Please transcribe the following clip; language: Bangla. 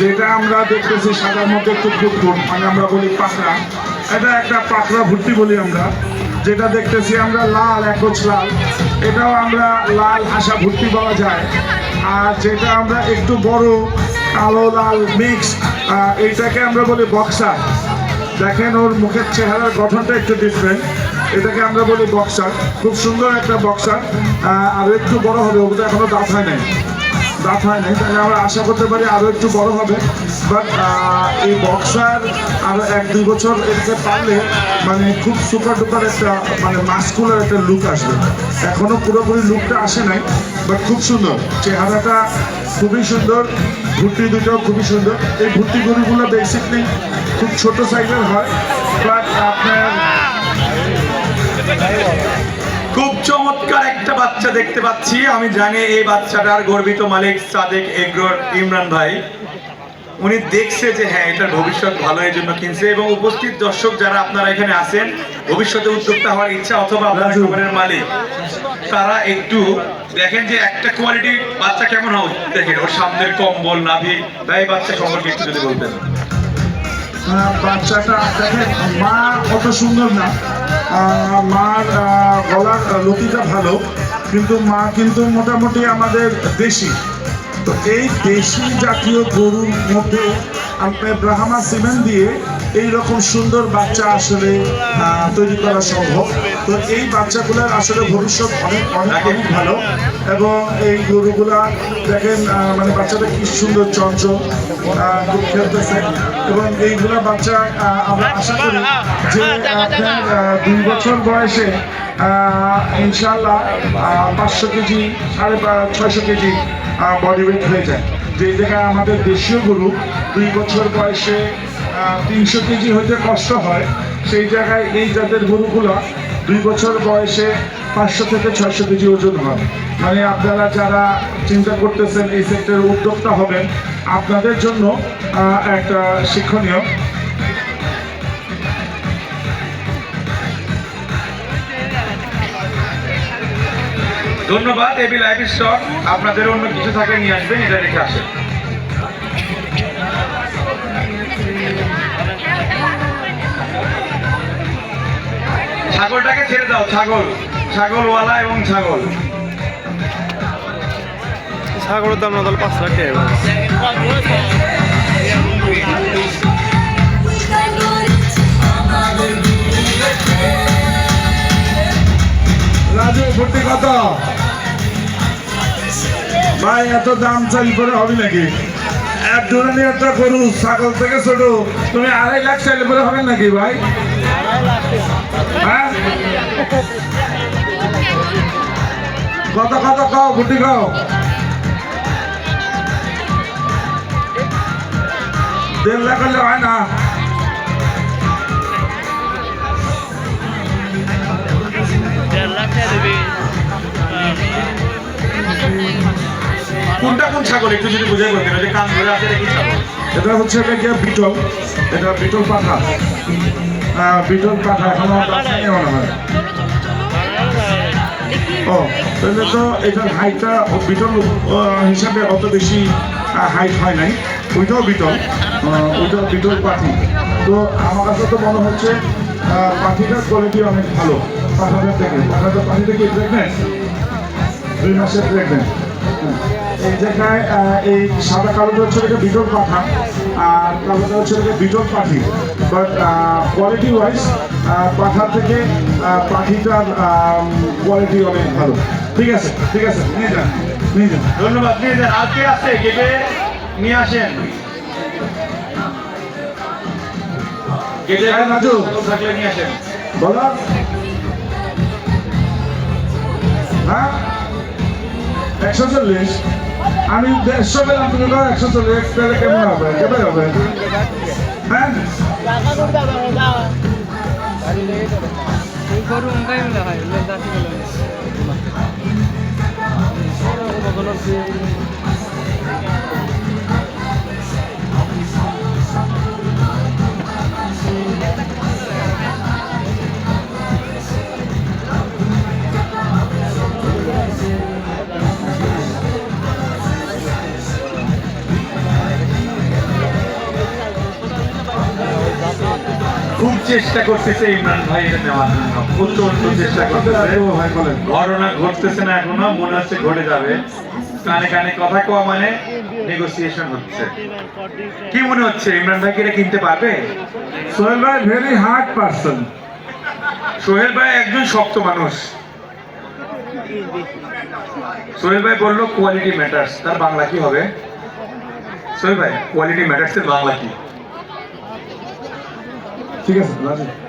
যেটা আমরা দেখতেছি মধ্যে একটু ফুটফুট মানে আমরা বলি পাকড়া। এটা একটা পাকড়া ভর্তি বলি আমরা। যেটা দেখতেছি আমরা লাল একচ লাল। এটাও আমরা লাল হাসা ভর্তি পাওয়া যায়। আর যেটা আমরা একটু বড়, কালো, লাল মিক্স এইটাকে আমরা বলি বক্সার দেখেন ওর মুখের চেহারার গঠনটা একটু ডিফারেন্ট এটাকে আমরা বলি বক্সার খুব সুন্দর একটা বক্সার আর একটু বড় হবে, ওটা এখনও দাঁত হয় নাই। দাঁত হয় নাই, তাহলে আমরা আশা করতে পারি আরও একটু বড় হবে। বাট এই বক্সার আরও এক দুই বছর এটাকে পারলে মানে খুব সুপার ডুপার একটা মানে মাস্কুলার একটা লুক আসবে। এখনও পুরোপুরি লুকটা আসে নাই বাট খুব সুন্দর। চেহারাটা খুবই সুন্দর, ভুট্টি দুটোও খুবই সুন্দর। এই ভুট্টি গরুগুলো বেসিকলি খুব ছোট সাইজের হয় বাট আপনার চমৎকার একটা বাচ্চা দেখতে পাচ্ছি। আমি জানি এই বাচ্চাটার গর্বিত মালিক সাদেক এগ্রোর ইমরান ভাই। উনি দেখছে যে হ্যাঁ এটার ভবিষ্যৎ ভালো এই জন্য কিনছে এবং উপস্থিত দর্শক যারা আপনারা এখানে আছেন ভবিষ্যতে উদ্যোক্তা হওয়ার ইচ্ছা অথবা আপনার। খাবারের মালিক তারা একটু দেখেন যে একটা কোয়ালিটি বাচ্চা কেমন হবে। দেখেন ওর সামনের কম্বল নাভি তাই বাচ্চা সম্পর্কে একটু যদি বলতেন। বাচ্চাটা দেখেন মা অত সুন্দর না। মার গলার লতিটা ভালো, কিন্তু মা কিন্তু মোটামুটি আমাদের দেশি। তো এই দেশি জাতীয় গরুর মধ্যে আপনার ব্রাহ্মা সিমেন্ট দিয়ে এই রকম সুন্দর বাচ্চা আসলে তৈরি করা সম্ভব। তো এই বাচ্চাগুলোর আসলে ভবিষ্যৎ অনেক অনেক অনেক ভালো। এবং এই গরুগুলা দেখেন মানে বাচ্চাটা কি সুন্দর চঞ্চল খেলতেছে। এবং এইগুলা বাচ্চা আমরা আশা করি যে আপনার দুই বছর বয়সে ইনশাল্লাহ পাঁচশো কেজি, সাড়ে ছয়শো কেজি বডি ওয়েট হয়ে যায়। যে জায়গায় আমাদের দেশীয় গরু, দুই বছর বয়সে তিনশো কেজি হইতে কষ্ট হয়। সেই জায়গায় এই জাতের গরুগুলো দুই বছর বয়সে পাঁচশো থেকে ছয়শো কেজি ওজন হয়। মানে আপনারা যারা চিন্তা করতেছেন এই সেক্টরের উদ্যোক্তা হবেন, আপনাদের জন্য একটা শিক্ষণীয়। ধন্যবাদ এবি লাইফ স্টক আপনাদের অন্য কিছু থাকে, নিয়ে আসবেন, এটা রেখে আসেন। ছাগলটাকে ছেড়ে দাও ছাগল। ছাগলওয়ালা এবং ছাগল। ছাগলের দাম না তাহলে পাঁচ লাখ রাজু কত ভাই এত দাম চাই করে হবে নাকি? এক ধরনের একটা গরু, ছাগল থেকে ছোট। তুমি আড়াই লাখ চাইলে বলে হবে নাকি ভাই? হ্যাঁ? কত কত খাও ভর্তি খাও? দেড় লাখ হলে হয় না। ছাগল একটু যদি বুঝে বলতেন যে কান ধরে আছে এটা কি ছাগল এটা হচ্ছে এটা গিয়ে বিটল এটা বিটল পাঠা। আহ, বিটল পাঠা এখন মনে হয়। ও তাহলে তো এটার হাইটটা বিটল হিসাবে অত বেশি হাইট হয় নাই। ওইটাও বিটল ওইটাও বিটল পাখি তো আমার কাছে তো মনে হচ্ছে পাখিটার কোয়ালিটি অনেক ভালো। পাঠাটার থেকে পাঠাটার পাখিটা কি দুই মাসের প্রেগনেন্ট এই জায়গায় এই সাদা কালোটা হচ্ছে এটা বিটল পাঠা আর কালোটা হচ্ছে এটা বিটল পাখি বাট কোয়ালিটি ওয়াইজ পাঠার থেকে পাখিটার কোয়ালিটি অনেক ভালো। ঠিক আছে ঠিক আছে নিয়ে যান নিয়ে যান। ধন্যবাদ নিয়ে যান। আজকে আছে কেটে নিয়ে আসেন। হ্যাঁ, রাজু। থাকলে নিয়ে আসেন। বলো। হ্যাঁ? একশো চল্লিশ। আমি দেড়শো পেলাম তুমি একশো চল্লিশ পেলে কেমন হবে? কেমন হবে। হ্যাঁ? চেষ্টা করতেছে ইমরান ভাই এটা নেওয়ার জন্য। অত্যন্ত চেষ্টা করতেছে। ঘটনা ঘটতেছে না এখনও মনে হচ্ছে ঘটে যাবে। কানে কানে কথা কওয়া মানে নেগোসিয়েশন হচ্ছে। কি মনে হচ্ছে? ইমরান ভাই কি এটা কিনতে পারবে? সোহেল ভাই ভেরি হার্ড পার্সন সোহেল ভাই একজন শক্ত মানুষ। সোহেল ভাই বলল কোয়ালিটি ম্যাটার্স তার বাংলা কি হবে? সোহেল ভাই কোয়ালিটি ম্যাটার্স এর বাংলা কি? ঠিক আছে